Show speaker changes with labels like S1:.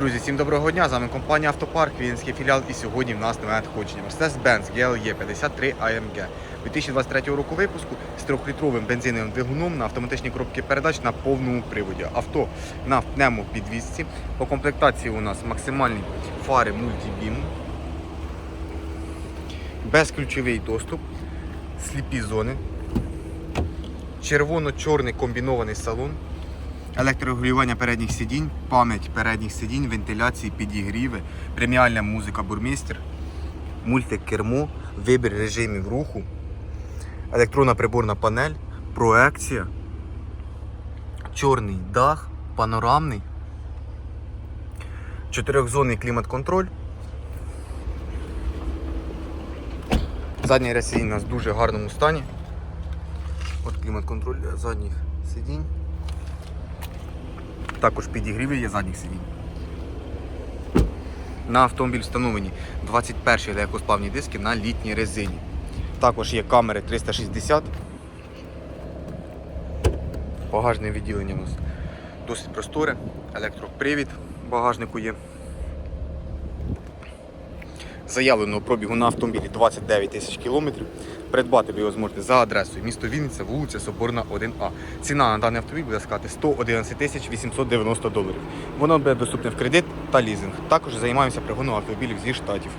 S1: Друзі, всім доброго дня! З вами компанія Автопарк, Вінський філіал. І сьогодні в нас нове надходження. Mercedes-Benz GLE 53 AMG 2023 року випуску з 3-літровим бензиновим двигуном на автоматичній коробці передач на повному приводі. Авто на пневмопідвісці. По комплектації у нас максимальні фари мультібім, безключовий доступ, сліпі зони, червоно-чорний комбінований салон. Електрорегулювання передніх сидінь, пам'ять передніх сидінь, вентиляції, підігріви, преміальна музика бурмістер, мультикермо, вибір режимів руху, електронна приборна панель, проекція, чорний дах, панорамний, чотирьохзонний клімат-контроль. Задній ряд сидінь у нас в дуже гарному стані. От клімат-контроль задніх сидінь. Також підігрів є задніх сидінь. На автомобіль встановлені 21 легкосплавні диски на літній резині. Також є камери 360. Багажне відділення у нас досить просторе. Електропривід багажнику є. Заявленого пробігу на автомобілі 29 тисяч кілометрів. Придбати ви його зможете за адресою місто Вінниця, вулиця Соборна 1А. Ціна на даний автомобіль буде сказати 111 тисяч 890 доларів. Воно буде доступне в кредит та лізинг. Також займаємося пригоном автомобілів зі штатів.